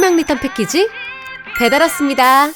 희망리턴 패키지 배달 왔습니다.